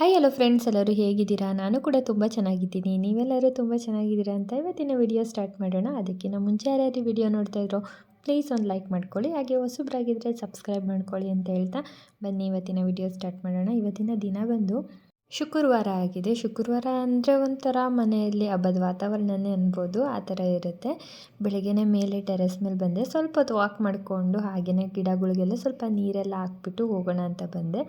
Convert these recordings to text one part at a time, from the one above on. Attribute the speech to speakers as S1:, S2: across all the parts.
S1: Hi hello friends ಎಲ್ಲರೂ ಹೇಗಿದ್ದೀರಾ? ನಾನು ಕೂಡ ತುಂಬ ಚೆನ್ನಾಗಿದ್ದೀನಿ. ನೀವೆಲ್ಲರೂ ತುಂಬ ಚೆನ್ನಾಗಿದ್ದೀರಾ ಅಂತ ಇವತ್ತಿನ ವಿಡಿಯೋ ಸ್ಟಾರ್ಟ್ ಮಾಡೋಣ. ಅದಕ್ಕಿಂತ ಮುಂಚೆ ಯಾರ್ಯಾರು ವಿಡಿಯೋ ನೋಡ್ತಾ ಇದ್ರು ಪ್ಲೀಸ್ ಒಂದು ಲೈಕ್ ಮಾಡ್ಕೊಳ್ಳಿ. ಹಾಗೆ ಹೊಸಬ್ರಾಗಿದ್ದರೆ ಸಬ್ಸ್ಕ್ರೈಬ್ ಮಾಡ್ಕೊಳ್ಳಿ ಅಂತ ಹೇಳ್ತಾ ಬನ್ನಿ. ಇವತ್ತಿನ ವಿಡಿಯೋ ಸ್ಟಾರ್ಟ್ ಮಾಡೋಣ. ಇವತ್ತಿನ ದಿನ ಬಂದು ಶುಕ್ರವಾರ ಆಗಿದೆ. ಶುಕ್ರವಾರ ಅಂದರೆ ಒಂಥರ ಮನೆಯಲ್ಲಿ ಹಬ್ಬದ ವಾತಾವರಣನೇ ಅನ್ಬೋದು. ಆ ಥರ ಇರುತ್ತೆ. ಬೆಳಗ್ಗೆನೇ ಮೇಲೆ ಟೆರೆಸ್ ಮೇಲೆ ಬಂದೆ. ಸ್ವಲ್ಪ ಹೊತ್ತು ವಾಕ್ ಮಾಡಿಕೊಂಡು ಹಾಗೆಯೇ ಗಿಡಗಳಿಗೆಲ್ಲ ಸ್ವಲ್ಪ ನೀರೆಲ್ಲ ಹಾಕ್ಬಿಟ್ಟು ಹೋಗೋಣ ಅಂತ ಬಂದೆ.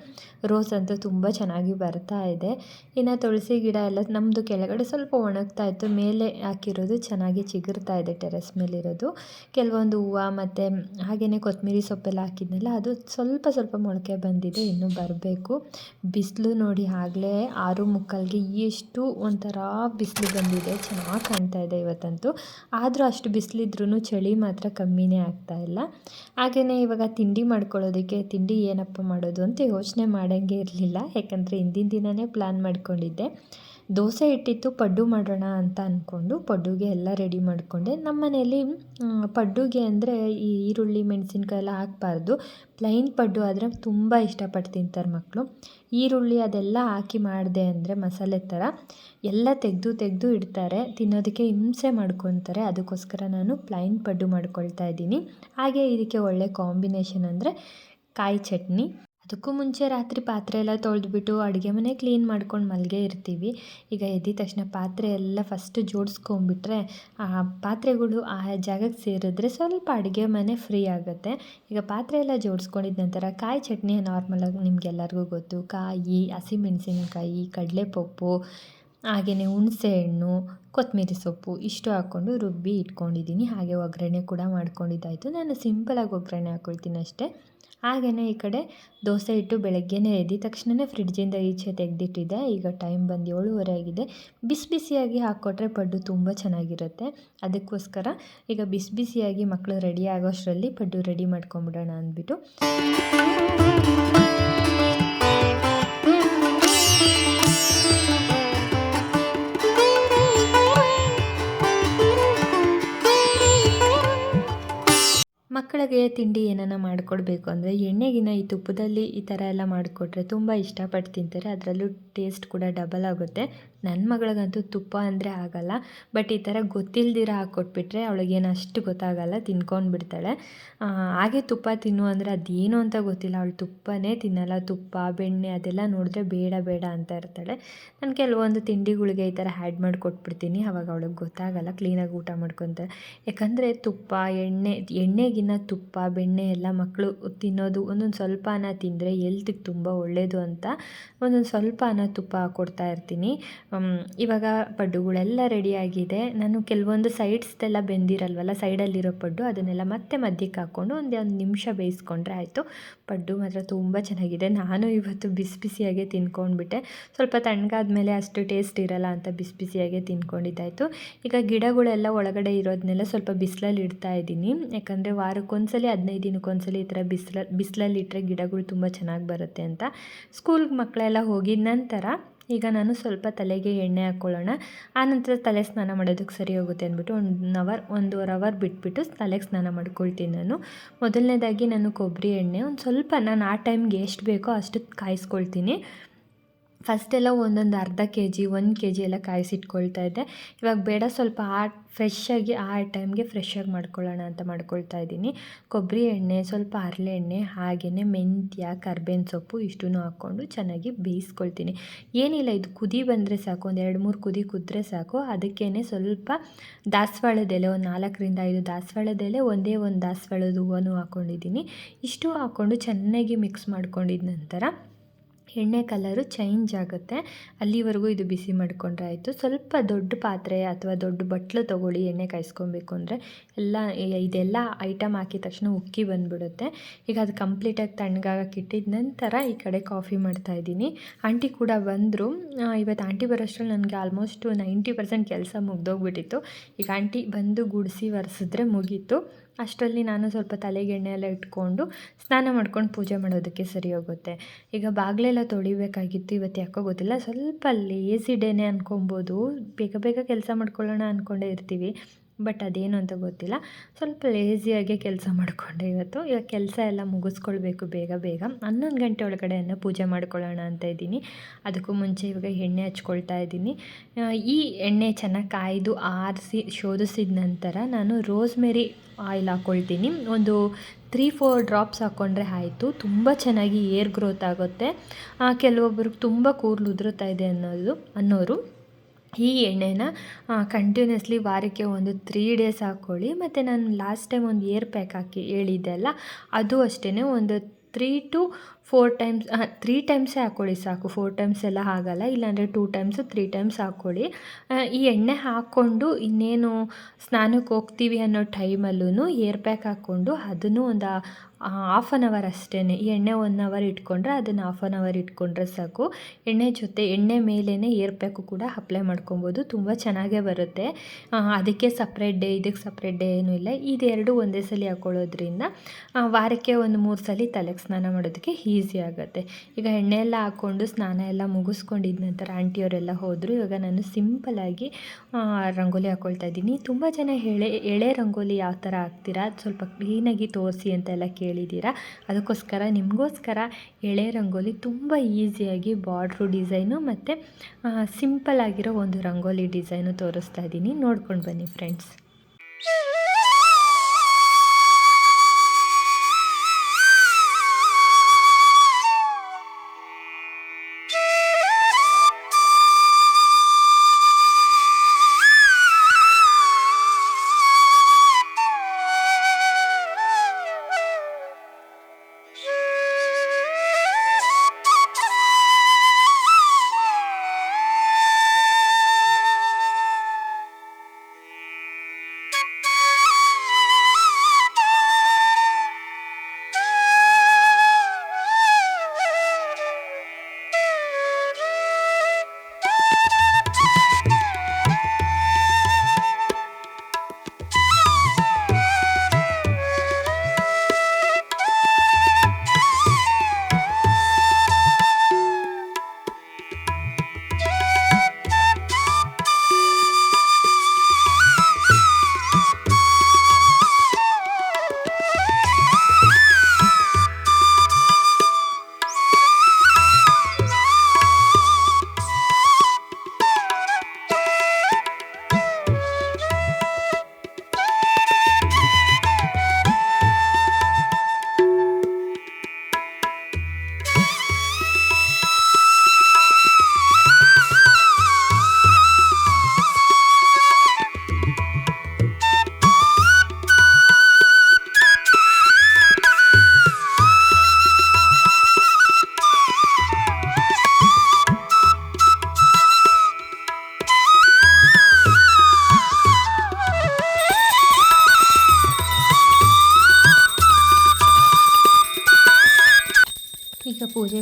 S1: ರೋಸ್ ಅಂತೂ ತುಂಬ ಚೆನ್ನಾಗಿ ಬರ್ತಾ ಇದೆ. ಇನ್ನು ತುಳಸಿ ಗಿಡ ಎಲ್ಲ ನಮ್ಮದು ಕೆಳಗಡೆ ಸ್ವಲ್ಪ ಒಣಗ್ತಾ ಇತ್ತು. ಮೇಲೆ ಹಾಕಿರೋದು ಚೆನ್ನಾಗಿ ಚಿಗುರ್ತಾ ಇದೆ ಟೆರೆಸ್ ಮೇಲಿರೋದು. ಕೆಲವೊಂದು ಹೂವು ಮತ್ತು ಹಾಗೆಯೇ ಕೊತ್ತಂಬರಿ ಸೊಪ್ಪೆಲ್ಲ ಹಾಕಿದ್ನಲ್ಲ, ಅದು ಸ್ವಲ್ಪ ಸ್ವಲ್ಪ ಮೊಳಕೆ ಬಂದಿದೆ. ಇನ್ನೂ ಬರಬೇಕು. ಬಿಸಿಲು ನೋಡಿ ಆಗಲೇ ಆರು ಮುಕ್ಕಾಲ್ಗೆ ಎಷ್ಟು ಒಂಥರ ಬಿಸಿಲು ಬಂದಿದೆ, ಚೆನ್ನಾಗಿ ಕಾಣ್ತಾ ಇದೆ ಇವತ್ತಂತೂ. ಆದರೂ ಅಷ್ಟು ಬಿಸಿಲಿದ್ರೂ ಚಳಿ ಮಾತ್ರ ಕಮ್ಮಿನೇ ಆಗ್ತಾ ಇಲ್ಲ. ಹಾಗೆಯೇ ಇವಾಗ ತಿಂಡಿ ಮಾಡ್ಕೊಳ್ಳೋದಕ್ಕೆ ತಿಂಡಿ ಏನಪ್ಪ ಮಾಡೋದು ಅಂತ ಯೋಚನೆ ಮಾಡೋಂಗೆ ಇರಲಿಲ್ಲ. ಯಾಕಂದರೆ ಹಿಂದಿನ ದಿನವೇ ಪ್ಲ್ಯಾನ್ ಮಾಡ್ಕೊಂಡಿದ್ದೆ. ದೋಸೆ ಇಟ್ಟಿತ್ತು, ಪಡ್ಡು ಮಾಡೋಣ ಅಂತ ಅಂದ್ಕೊಂಡು ಪಡ್ಡುಗೆ ಎಲ್ಲ ರೆಡಿ ಮಾಡಿಕೊಂಡೆ. ನಮ್ಮ ಮನೆಯಲ್ಲಿ ಪಡ್ಡುಗೆ ಅಂದರೆ ಈ ಈರುಳ್ಳಿ ಮೆಣಸಿನ್ಕಾಯಿ ಎಲ್ಲ ಹಾಕಬಾರ್ದು. ಪ್ಲೈನ್ ಪಡ್ಡು ಆದರೆ ತುಂಬ ಇಷ್ಟಪಟ್ಟು ತಿಂತಾರೆ ಮಕ್ಕಳು ಈರುಳ್ಳಿ ಅದೆಲ್ಲ ಹಾಕಿ ಮಾಡಿದೆ ಅಂದರೆ ಮಸಾಲೆ ಥರ ಎಲ್ಲ ತೆಗೆದು ತೆಗೆದು ಇಡ್ತಾರೆ. ತಿನ್ನೋದಕ್ಕೆ ಹಿಂಸೆ ಮಾಡ್ಕೊತಾರೆ. ಅದಕ್ಕೋಸ್ಕರ ನಾನು ಪ್ಲೈನ್ ಪಡ್ಡು ಮಾಡ್ಕೊಳ್ತಾ ಇದ್ದೀನಿ. ಹಾಗೆ ಇದಕ್ಕೆ ಒಳ್ಳೆ ಕಾಂಬಿನೇಷನ್ ಅಂದರೆ ಕಾಯಿ ಚಟ್ನಿ. ಅದಕ್ಕೂ ಮುಂಚೆ ರಾತ್ರಿ ಪಾತ್ರೆ ಎಲ್ಲ ತೊಳೆದ್ಬಿಟ್ಟು ಅಡುಗೆ ಮನೆ ಕ್ಲೀನ್ ಮಾಡ್ಕೊಂಡು ಮಲಗೆ ಇರ್ತೀವಿ. ಈಗ ಎದ್ದಿದ ತಕ್ಷಣ ಪಾತ್ರೆ ಎಲ್ಲ ಫಸ್ಟು ಜೋಡಿಸ್ಕೊಂಬಿಟ್ರೆ ಆ ಪಾತ್ರೆಗಳು ಆ ಜಾಗಕ್ಕೆ ಸೇರಿದ್ರೆ ಸ್ವಲ್ಪ ಅಡುಗೆ ಮನೆ ಫ್ರೀ ಆಗುತ್ತೆ. ಈಗ ಪಾತ್ರೆ ಎಲ್ಲ ಜೋಡಿಸ್ಕೊಂಡಿದ್ದ ನಂತರ ಕಾಯಿ ಚಟ್ನಿ ನಾರ್ಮಲಾಗಿ ನಿಮಗೆಲ್ಲರಿಗೂ ಗೊತ್ತು. ಕಾಯಿ, ಹಸಿಮೆಣಸಿನ್ಕಾಯಿ, ಕಡಲೆಪಪ್ಪು ಹಾಗೆಯೇ ಹುಣಸೆ ಹಣ್ಣು ಕೊತ್ತಂಬರಿ ಸೊಪ್ಪು ಇಷ್ಟು ಹಾಕ್ಕೊಂಡು ರುಬ್ಬಿ ಇಟ್ಕೊಂಡಿದ್ದೀನಿ. ಹಾಗೆ ಒಗ್ಗರಣೆ ಕೂಡ ಮಾಡ್ಕೊಂಡಿದ್ದಾಯಿತು. ನಾನು ಸಿಂಪಲಾಗಿ ಒಗ್ಗರಣೆ ಹಾಕ್ಕೊಳ್ತೀನಿ ಅಷ್ಟೇ. ಹಾಗೆಯೇ ಈ ಕಡೆ ದೋಸೆ ಇಟ್ಟು ಬೆಳಗ್ಗೆನೇ ಎದ್ದಿದ ತಕ್ಷಣವೇ ಫ್ರಿಡ್ಜಿಂದ ಈಚೆ ತೆಗೆದಿಟ್ಟಿದ್ದೆ. ಈಗ ಟೈಮ್ ಬಂದು ಏಳುವರೆ ಆಗಿದೆ. ಬಿಸಿ ಬಿಸಿಯಾಗಿ ಹಾಕ್ಕೊಟ್ರೆ ಪಡ್ಡು ತುಂಬ ಚೆನ್ನಾಗಿರುತ್ತೆ. ಅದಕ್ಕೋಸ್ಕರ ಈಗ ಬಿಸಿ ಬಿಸಿಯಾಗಿ ಮಕ್ಕಳು ರೆಡಿ ಆಗೋಷ್ಟರಲ್ಲಿ ಪಡ್ಡು ರೆಡಿ ಮಾಡ್ಕೊಂಬಿಡೋಣ ಅಂದ್ಬಿಟ್ಟು. ಮಕ್ಕಳಿಗೆ ತಿಂಡಿ ಏನಾನ ಮಾಡಿಕೊಡ್ಬೇಕು ಅಂದರೆ ಎಣ್ಣೆಗಿನ ಈ ತುಪ್ಪದಲ್ಲಿ ಈ ಥರ ಎಲ್ಲ ಮಾಡಿಕೊಟ್ರೆ ತುಂಬ ಇಷ್ಟಪಟ್ಟು ತಿಂತಾರೆ. ಅದರಲ್ಲೂ ಟೇಸ್ಟ್ ಕೂಡ ಡಬಲ್ ಆಗುತ್ತೆ. ನನ್ನ ಮಗಳಿಗಂತೂ ತುಪ್ಪ ಅಂದರೆ ಆಗಲ್ಲ, ಬಟ್ ಈ ಥರ ಗೊತ್ತಿಲ್ದಿರ ಹಾಕ್ಕೊಟ್ಬಿಟ್ರೆ ಅವಳಿಗೇನು ಅಷ್ಟು ಗೊತ್ತಾಗಲ್ಲ, ತಿನ್ಕೊಂಡು ಬಿಡ್ತಾಳೆ. ಹಾಗೆ ತುಪ್ಪ ತಿನ್ನು ಅಂದರೆ ಅದೇನು ಅಂತ ಗೊತ್ತಿಲ್ಲ. ಅವಳು ತುಪ್ಪನೇ ತಿನ್ನಲ್ಲ, ತುಪ್ಪ, ಬೆಣ್ಣೆ ಅದೆಲ್ಲ ನೋಡಿದ್ರೆ ಬೇಡ ಬೇಡ ಅಂತ ಇರ್ತಾಳೆ. ನಾನು ಕೆಲವೊಂದು ತಿಂಡಿಗಳಿಗೆ ಈ ಥರ ಹ್ಯಾಡ್ ಮಾಡಿ ಕೊಟ್ಬಿಡ್ತೀನಿ ಅವಾಗ ಅವಳಿಗೆ ಗೊತ್ತಾಗಲ್ಲ ಕ್ಲೀನಾಗಿ ಊಟ ಮಾಡ್ಕೊತಾರೆ ಯಾಕಂದರೆ ತುಪ್ಪ, ಎಣ್ಣೆ, ಎಣ್ಣೆಗಿನ್ನ ತುಪ್ಪ, ಬೆಣ್ಣೆ ಎಲ್ಲ ಮಕ್ಕಳು ತಿನ್ನೋದು ಒಂದೊಂದು ಸ್ವಲ್ಪನ ತಿಂದರೆ ಎಲ್ತಿಗೆ ತುಂಬ ಒಳ್ಳೆಯದು ಅಂತ ಒಂದೊಂದು ಸ್ವಲ್ಪನ ತುಪ್ಪ ಕೊಡ್ತಾ ಇರ್ತೀನಿ. ಇವಾಗ ಪಡ್ಡುಗಳೆಲ್ಲ ರೆಡಿಯಾಗಿದೆ ನಾನು ಕೆಲವೊಂದು ಸೈಡ್ಸ್ದೆಲ್ಲ ಬೆಂದಿರಲ್ವಲ್ಲ ಸೈಡಲ್ಲಿರೋ ಪಡ್ಡು, ಅದನ್ನೆಲ್ಲ ಮತ್ತೆ ಮಧ್ಯಕ್ಕೆ ಹಾಕ್ಕೊಂಡು ಒಂದು ಒಂದು ನಿಮಿಷ ಬೇಯಿಸ್ಕೊಂಡ್ರೆ ಆಯಿತು. ಪಡ್ಡು ಮಾತ್ರ ತುಂಬ ಚೆನ್ನಾಗಿದೆ. ನಾನು ಇವತ್ತು ಬಿಸಿ ಬಿಸಿಯಾಗೆ ತಿನ್ಕೊಂಡ್ಬಿಟ್ಟೆ. ಸ್ವಲ್ಪ ತಣ್ಣಗಾದ ಮೇಲೆ ಅಷ್ಟು ಟೇಸ್ಟ್ ಇರಲ್ಲ ಅಂತ ಬಿಸಿ ಬಿಸಿಯಾಗೆ ತಿನ್ಕೊಂಡಿದ್ದಾಯಿತು. ಈಗ ಗಿಡಗಳೆಲ್ಲ ಒಳಗಡೆ ಇರೋದನ್ನೆಲ್ಲ ಸ್ವಲ್ಪ ಬಿಸಿಲಲ್ಲಿ ಇಡ್ತಾ ಇದ್ದೀನಿ. ಯಾಕಂದರೆ ವಾರಕ್ಕೊಂದ್ಸಲಿ, ಹದಿನೈದು ದಿನಕ್ಕೊಂದ್ಸಲಿ ಈ ಥರ ಬಿಸಿಲ, ಬಿಸಿಲಲ್ಲಿ ಇಟ್ಟರೆ ಗಿಡಗಳು ತುಂಬ ಚೆನ್ನಾಗಿ ಬರುತ್ತೆ ಅಂತ. ಸ್ಕೂಲ್ಗೆ ಮಕ್ಕಳೆಲ್ಲ ಹೋಗಿದ ನಂತರ ಈಗ ನಾನು ಸ್ವಲ್ಪ ತಲೆಗೆ ಎಣ್ಣೆ ಹಾಕ್ಕೊಳ್ಳೋಣ ಆನಂತರ ತಲೆ ಸ್ನಾನ ಮಾಡೋದಕ್ಕೆ ಸರಿ ಹೋಗುತ್ತೆ ಅಂದ್ಬಿಟ್ಟು ಒನ್ ಅವರ್, ಒಂದೂವರೆ ಅವರ್ ಬಿಟ್ಬಿಟ್ಟು ತಲೆಗೆ ಸ್ನಾನ ಮಾಡ್ಕೊಳ್ತೀನಿ ನಾನು. ಮೊದಲನೇದಾಗಿ ನಾನು ಕೊಬ್ಬರಿ ಎಣ್ಣೆ, ಒಂದು ಸ್ವಲ್ಪ ನಾನು ಆ ಟೈಮ್ಗೆ ಎಷ್ಟು ಬೇಕೋ ಅಷ್ಟು ಕಾಯಿಸ್ಕೊಳ್ತೀನಿ. ಫಸ್ಟೆಲ್ಲ ಒಂದೊಂದು ಅರ್ಧ ಕೆ ಜಿ ಒಂದು ಕೆ ಜಿ ಎಲ್ಲ ಕಾಯಿಸಿಟ್ಕೊಳ್ತಾ ಇದ್ದೆ. ಇವಾಗ ಬೇಡ, ಸ್ವಲ್ಪ ಆ ಫ್ರೆಶ್ಶಾಗಿ ಆ ಟೈಮ್ಗೆ ಫ್ರೆಶ್ಶಾಗಿ ಮಾಡ್ಕೊಳ್ಳೋಣ ಅಂತ ಮಾಡ್ಕೊಳ್ತಾ ಇದ್ದೀನಿ. ಕೊಬ್ಬರಿ ಎಣ್ಣೆ, ಸ್ವಲ್ಪ ಹರಳೆ ಎಣ್ಣೆ, ಹಾಗೆಯೇ ಮೆಂತ್ಯ, ಕರ್ಬೇವಿನ ಸೊಪ್ಪು ಇಷ್ಟೂ ಹಾಕ್ಕೊಂಡು ಚೆನ್ನಾಗಿ ಬೇಯಿಸ್ಕೊಳ್ತೀನಿ. ಏನಿಲ್ಲ, ಇದು ಕುದಿ ಬಂದರೆ ಸಾಕು, ಒಂದು ಎರಡು ಮೂರು ಕುದಿ ಕುದ್ರೆ ಸಾಕು. ಅದಕ್ಕೇ ಸ್ವಲ್ಪ ದಾಸವಾಳದೆಲೆ ಒಂದು ನಾಲ್ಕರಿಂದ ಐದು ದಾಸವಾಳದೆಲೆ ಒಂದೇ ಒಂದು ದಾಸವಾಳದ ಹೂವನ್ನು ಹಾಕ್ಕೊಂಡಿದ್ದೀನಿ ಇಷ್ಟು ಹಾಕ್ಕೊಂಡು ಚೆನ್ನಾಗಿ ಮಿಕ್ಸ್ ಮಾಡ್ಕೊಂಡಿದ್ದ ನಂತರ ಎಣ್ಣೆ ಕಲರು ಚೇಂಜ್ ಆಗುತ್ತೆ. ಅಲ್ಲಿವರೆಗೂ ಇದು ಬಿಸಿ ಮಾಡಿಕೊಂಡ್ರೆ ಆಯಿತು. ಸ್ವಲ್ಪ ದೊಡ್ಡ ಪಾತ್ರೆ ಅಥವಾ ದೊಡ್ಡ ಬಟ್ಲು ತೊಗೊಳ್ಳಿ ಎಣ್ಣೆ ಕಾಯಿಸ್ಕೊಬೇಕು ಅಂದರೆ ಎಲ್ಲ ಇದೆಲ್ಲ ಐಟಮ್ ಹಾಕಿದ ತಕ್ಷಣ ಉಕ್ಕಿ ಬಂದುಬಿಡುತ್ತೆ. ಈಗ ಅದು ಕಂಪ್ಲೀಟಾಗಿ ತಣ್ಣಗಾಗಕ್ಕೆ ಇಟ್ಟಿದ ನಂತರ ಈ ಕಡೆ ಕಾಫಿ ಮಾಡ್ತಾಯಿದ್ದೀನಿ ಆಂಟಿ ಕೂಡ ಬಂದರು. ಇವತ್ತು ಆಂಟಿ ಬರೋಷ್ಟರಲ್ಲಿ ನನಗೆ ಆಲ್ಮೋಸ್ಟು ನೈಂಟಿ ಪರ್ಸೆಂಟ್ ಕೆಲಸ ಮುಗ್ದೋಗ್ಬಿಟ್ಟಿತ್ತು. ಈಗ ಆಂಟಿ ಬಂದು ಗುಡಿಸಿ ಒರೆಸಿದ್ರೆ ಮುಗೀತು. ಅಷ್ಟರಲ್ಲಿ ನಾನು ಸ್ವಲ್ಪ ತಲೆಗೆ ಎಣ್ಣೆ ಎಲ್ಲ ಇಟ್ಕೊಂಡು ಸ್ನಾನ ಮಾಡ್ಕೊಂಡು ಪೂಜೆ ಮಾಡೋದಕ್ಕೆ ಸರಿ ಹೋಗುತ್ತೆ. ಈಗ ಬಾಗಿಲೆಲ್ಲ ತೊಳಿಬೇಕಾಗಿತ್ತು, ಇವತ್ತು ಯಾಕೋ ಗೊತ್ತಿಲ್ಲ. ಸ್ವಲ್ಪ ಲೇಸಿ ಡೇನೆ ಅಂದ್ಕೊಬೋದು ಬೇಗ ಬೇಗ ಕೆಲಸ ಮಾಡ್ಕೊಳ್ಳೋಣ ಅಂದ್ಕೊಂಡೇ ಇರ್ತೀವಿ. ಬಟ್ ಅದೇನು ಅಂತ ಗೊತ್ತಿಲ್ಲ. ಸ್ವಲ್ಪ ಲೇಸಿಯಾಗೆ ಕೆಲಸ ಮಾಡಿಕೊಂಡೆ ಇವತ್ತು. ಇವಾಗ ಕೆಲಸ ಎಲ್ಲ ಮುಗಿಸ್ಕೊಳ್ಬೇಕು ಬೇಗ ಬೇಗ. ಹನ್ನೊಂದು ಗಂಟೆ ಒಳಗಡೆಯನ್ನು ಪೂಜೆ ಮಾಡ್ಕೊಳ್ಳೋಣ ಅಂತ ಇದ್ದೀನಿ. ಅದಕ್ಕೂ ಮುಂಚೆ ಇವಾಗ ಎಣ್ಣೆ ಹಚ್ಕೊಳ್ತಾ ಇದ್ದೀನಿ. ಈ ಎಣ್ಣೆ ಚೆನ್ನಾಗಿ ಕಾಯ್ದು ಆರಿಸಿ ಶೋಧಿಸಿದ ನಂತರ ನಾನು ರೋಸ್ಮೆರಿ ಆಯಿಲ್ ಹಾಕ್ಕೊಳ್ತೀನಿ ಒಂದು ತ್ರೀ ಫೋರ್ ಡ್ರಾಪ್ಸ್ ಹಾಕ್ಕೊಂಡ್ರೆ ಆಯಿತು. ತುಂಬ ಚೆನ್ನಾಗಿ ಏರ್ ಗ್ರೋತ್ ಆಗುತ್ತೆ. ಕೆಲವೊಬ್ಬರಿಗೆ ತುಂಬ ಕೂದಲು ಉದುರುತ್ತಾ ಇದೆ ಅನ್ನೋದು ಅನ್ನೋರು ಈ ಎಣ್ಣೆನ ಕಂಟಿನ್ಯೂಸ್ಲಿ ವಾರಕ್ಕೆ ಒಂದು ತ್ರೀ ಡೇಸ್ ಹಾಕ್ಕೊಳ್ಳಿ ಮತ್ತು ನಾನು ಲಾಸ್ಟ್ ಟೈಮ್ ಒಂದು ಏರ್ ಪ್ಯಾಕ್ ಹಾಕಿ ಹೇಳಿದ್ದೆ ಅಲ್ಲ? ಅದು ಅಷ್ಟೇ ಒಂದು three to four times three ಟೈಮ್ಸೇ ಹಾಕ್ಕೊಳ್ಳಿ ಸಾಕು. ಫೋರ್ ಟೈಮ್ಸ್ ಎಲ್ಲ ಆಗಲ್ಲ ಇಲ್ಲಾಂದರೆ ಟೂ ಟೈಮ್ಸು ತ್ರೀ ಟೈಮ್ಸ್ ಹಾಕ್ಕೊಳ್ಳಿ ಈ ಎಣ್ಣೆ ಹಾಕ್ಕೊಂಡು ಇನ್ನೇನು ಸ್ನಾನಕ್ಕೆ ಹೋಗ್ತೀವಿ ಅನ್ನೋ ಟೈಮಲ್ಲೂ ಏರ್ ಪ್ಯಾಕ್ ಹಾಕ್ಕೊಂಡು ಅದನ್ನು ಒಂದು ಹಾಫ್ ಆನ್ ಅವರ್ ಅಷ್ಟೇ ಈ ಎಣ್ಣೆ ಒನ್ ಅವರ್ ಇಟ್ಕೊಂಡ್ರೆ ಅದನ್ನು ಹಾಫ್ ಆನ್ ಅವರ್ ಇಟ್ಕೊಂಡ್ರೆ ಸಾಕು. ಎಣ್ಣೆ ಜೊತೆ, ಎಣ್ಣೆ ಮೇಲೇ ಏರ್ ಪ್ಯಾಕು ಕೂಡ ಅಪ್ಲೈ ಮಾಡ್ಕೊಬೋದು. ತುಂಬ ಚೆನ್ನಾಗೇ ಬರುತ್ತೆ. ಅದಕ್ಕೆ ಸಪ್ರೇಟ್ ಡೇ ಇದಕ್ಕೆ ಸಪ್ರೇಟ್ ಡೇ ಏನೂ ಇಲ್ಲ. ಇದೆರಡು ಒಂದೇ ಸಲ ಹಾಕ್ಕೊಳ್ಳೋದ್ರಿಂದ ವಾರಕ್ಕೆ ಒಂದು ಮೂರು ಸಲ ತಲೆಗೆ ಸ್ನಾನ ಮಾಡೋದಕ್ಕೆ ಈಸಿ ಆಗುತ್ತೆ. ಈಗ ಎಣ್ಣೆ ಎಲ್ಲ ಹಾಕ್ಕೊಂಡು ಸ್ನಾನ ಎಲ್ಲ ಮುಗಿಸ್ಕೊಂಡಿದ್ದ ನಂತರ ಆಂಟಿಯವರೆಲ್ಲ ಹೋದರು. ಇವಾಗ ನಾನು ಸಿಂಪಲಾಗಿ ರಂಗೋಲಿ ಹಾಕ್ಕೊಳ್ತಾ ಇದ್ದೀನಿ. ತುಂಬ ಜನ ಎಳೆ ಎಳೆ ರಂಗೋಲಿ ಯಾವ ಥರ ಹಾಕ್ತೀರಾ? ಅದು ಸ್ವಲ್ಪ ಕ್ಲೀನಾಗಿ ತೋರಿಸಿ ಅಂತೆಲ್ಲ ಕೇಳಿದ್ದೀರಾ ಅದಕ್ಕೋಸ್ಕರ ನಿಮಗೋಸ್ಕರ ಎಳೆ ರಂಗೋಲಿ ತುಂಬ ಈಸಿಯಾಗಿ ಬಾರ್ಡ್ರು ಡಿಸೈನು ಮತ್ತು ಸಿಂಪಲ್ ಆಗಿರೋ ಒಂದು ರಂಗೋಲಿ ಡಿಸೈನು ತೋರಿಸ್ತಾ ಇದ್ದೀನಿ. ನೋಡ್ಕೊಂಡು ಬನ್ನಿ ಫ್ರೆಂಡ್ಸ್.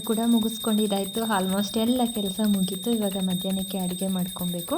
S1: ಕೂಡ ಮುಗಿಸ್ಕೊಂಡಿದ್ದಾಯಿತು. ಆಲ್ಮೋಸ್ಟ್ ಎಲ್ಲ ಕೆಲಸ ಮುಗೀತು. ಇವಾಗ ಮಧ್ಯಾಹ್ನಕ್ಕೆ ಅಡುಗೆ ಮಾಡ್ಕೊಬೇಕು.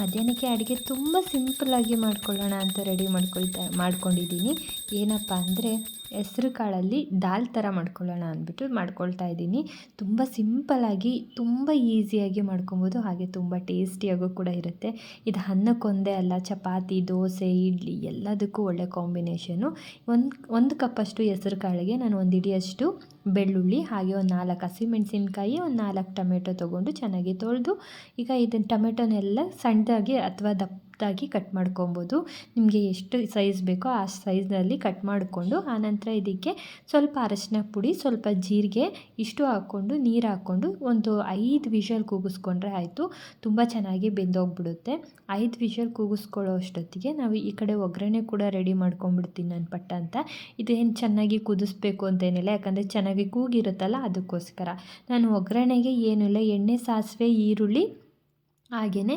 S1: ಮಧ್ಯಾಹ್ನಕ್ಕೆ ಅಡುಗೆ ತುಂಬ ಸಿಂಪಲ್ಲಾಗಿ ಮಾಡ್ಕೊಳ್ಳೋಣ ಅಂತ ರೆಡಿ ಮಾಡ್ಕೊಳ್ತಾ, ಮಾಡ್ಕೊಂಡಿದ್ದೀನಿ. ಏನಪ್ಪ ಅಂದರೆ ಹೆಸ್ರು ಕಾಳಲ್ಲಿ ದಾಲ್ ಥರ ಮಾಡ್ಕೊಳ್ಳೋಣ ಅಂದ್ಬಿಟ್ಟು ಮಾಡ್ಕೊಳ್ತಾ ಇದ್ದೀನಿ. ತುಂಬ ಸಿಂಪಲ್ಲಾಗಿ ತುಂಬ ಈಸಿಯಾಗಿ ಮಾಡ್ಕೊಬೋದು. ಹಾಗೆ ತುಂಬ ಟೇಸ್ಟಿಯಾಗೂ ಕೂಡ ಇರುತ್ತೆ. ಇದು ಅನ್ನಕ್ಕೊಂದೇ ಅಲ್ಲ, ಚಪಾತಿ, ದೋಸೆ, ಇಡ್ಲಿ ಎಲ್ಲದಕ್ಕೂ ಒಳ್ಳೆ ಕಾಂಬಿನೇಷನು ಒಂದು ಒಂದು ಕಪ್ಪಷ್ಟು ಹೆಸ್ರು ಕಾಳಿಗೆ ನಾನು ಒಂದು ಇಡಿಯಷ್ಟು ಬೆಳ್ಳುಳ್ಳಿ, ಹಾಗೆ ಒಂದು ನಾಲ್ಕು ಹಸಿಮೆಣಸಿನ್ಕಾಯಿ, ಒಂದು ನಾಲ್ಕು ಟೊಮೆಟೊ ತೊಗೊಂಡು ಚೆನ್ನಾಗಿ ತೊಳೆದು, ಈಗ ಇದನ್ನು ಟೊಮೆಟೊನೆಲ್ಲ ಸಣ್ಣದಾಗಿ ಅಥವಾ ದಪ್ಪದಾಗಿ ಕಟ್ ಮಾಡ್ಕೊಬೋದು. ನಿಮಗೆ ಎಷ್ಟು ಸೈಜ್ ಬೇಕೋ ಆ ಸೈಜ್ನಲ್ಲಿ ಕಟ್ ಮಾಡಿಕೊಂಡು ಆನಂತರ ಇದಕ್ಕೆ ಸ್ವಲ್ಪ ಅರಶಿನ ಪುಡಿ, ಸ್ವಲ್ಪ ಜೀರಿಗೆ ಇಷ್ಟು ಹಾಕ್ಕೊಂಡು, ನೀರು ಹಾಕ್ಕೊಂಡು ಒಂದು ಐದು ವಿಷಲ್ ಕೂಗಿಸ್ಕೊಂಡ್ರೆ ಆಯಿತು. ತುಂಬ ಚೆನ್ನಾಗಿ ಬೆಂದೋಗ್ಬಿಡುತ್ತೆ. ಐದು ವಿಷಲ್ ಕೂಗಿಸ್ಕೊಳ್ಳೋ ಅಷ್ಟೊತ್ತಿಗೆ ನಾವು ಈ ಕಡೆ ಒಗ್ಗರಣೆ ಕೂಡ ರೆಡಿ ಮಾಡ್ಕೊಂಬಿಡ್ತೀನಿ ನಾನು ಪಟ್ಟ ಅಂತ. ಇದೇನು ಚೆನ್ನಾಗಿ ಕುದಿಸ್ಬೇಕು ಅಂತೇನಿಲ್ಲ, ಯಾಕಂದರೆ ಚೆನ್ನಾಗಿ ಕೂಗಿರುತ್ತಲ್ಲ, ಅದಕ್ಕೋಸ್ಕರ. ನಾನು ಒಗ್ಗರಣೆಗೆ ಏನಿಲ್ಲ ಎಣ್ಣೆ, ಸಾಸಿವೆ, ಈರುಳ್ಳಿ ಹಾಗೆಯೇ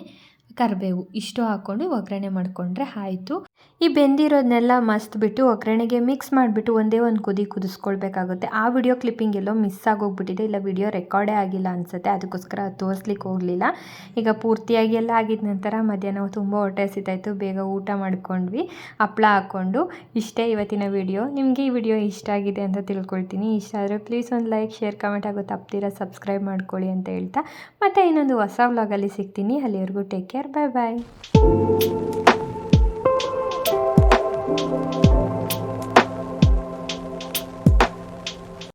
S1: ಕರಿಬೇವು, ಇಷ್ಟು ಹಾಕ್ಕೊಂಡು ಒಗ್ಗರಣೆ ಮಾಡಿಕೊಂಡ್ರೆ ಆಯಿತು. ಈ ಬೆಂದಿರೋದನ್ನೆಲ್ಲ ಮಸ್ತ್ ಬಿಟ್ಟು ಒಗ್ಗರಣೆಗೆ ಮಿಕ್ಸ್ ಮಾಡಿಬಿಟ್ಟು ಒಂದೇ ಒಂದು ಕುದಿ ಕುದಿಸ್ಕೊಳ್ಬೇಕಾಗುತ್ತೆ. ಆ ವಿಡಿಯೋ ಕ್ಲಿಪ್ಪಿಂಗ್ ಎಲ್ಲೋ ಮಿಸ್ ಆಗೋಗ್ಬಿಟ್ಟಿದೆ. ಇಲ್ಲ ವಿಡಿಯೋ ರೆಕಾರ್ಡೇ ಆಗಿಲ್ಲ ಅನಿಸುತ್ತೆ. ಅದಕ್ಕೋಸ್ಕರ ತೋರಿಸ್ಲಿಕ್ಕೆ ಹೋಗಲಿಲ್ಲ. ಈಗ ಪೂರ್ತಿಯಾಗಿ ಎಲ್ಲ ಆಗಿದ ನಂತರ ಮಧ್ಯಾಹ್ನ ತುಂಬ ಹೊಟ್ಟೆ ಹಸಿತಾಯಿತು. ಬೇಗ ಊಟ ಮಾಡ್ಕೊಂಡ್ವಿ. ಹಪ್ಪಳ ಹಾಕ್ಕೊಂಡು ಇಷ್ಟೇ ಇವತ್ತಿನ ವಿಡಿಯೋ ನಿಮಗೆ ಈ ವಿಡಿಯೋ ಇಷ್ಟ ಆಗಿದೆ ಅಂತ ತಿಳ್ಕೊಳ್ತೀನಿ. ಇಷ್ಟ ಆದರೆ ಪ್ಲೀಸ್ ಒಂದು ಲೈಕ್ ಶೇರ್ ಕಮೆಂಟ್ ಆಗೋ ತಪ್ಪದಿರೋ ಸಬ್ಸ್ಕ್ರೈಬ್ ಮಾಡ್ಕೊಳ್ಳಿ ಅಂತ ಹೇಳ್ತಾ. ಮತ್ತೆ ಇನ್ನೊಂದು ಹೊಸ ವ್ಲಾಗಲ್ಲಿ ಸಿಗ್ತೀನಿ. ಅಲ್ಲಿವರೆಗೂ ಟೇಕ್ ಕೇರ್ ಬಾಯ್ ಬಾಯ್